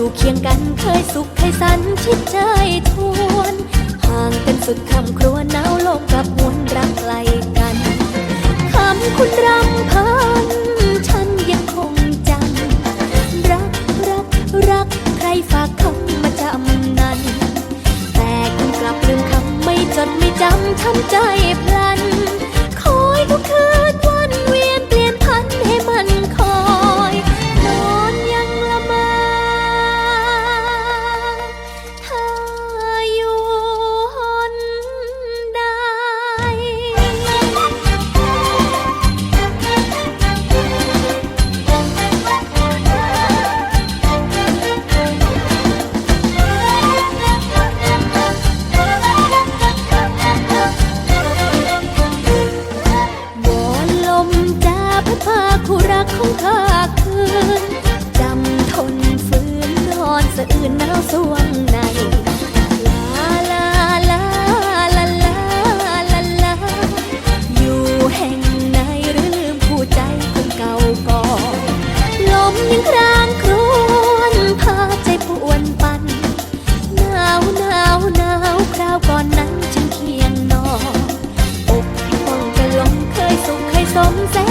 อยู่เคียงกันเคยสุขเคยสันชิดใจทวนห่างกันสุดคำครัวหนาวโลมกับวนรักไกลกันคำคุณรำพันฉันยังคงจำรักรักรักใครฝากคำมาจำนั้น แต่คุณกลับลืมคำไม่จดไม่จำช้ำใจพลัน สมเส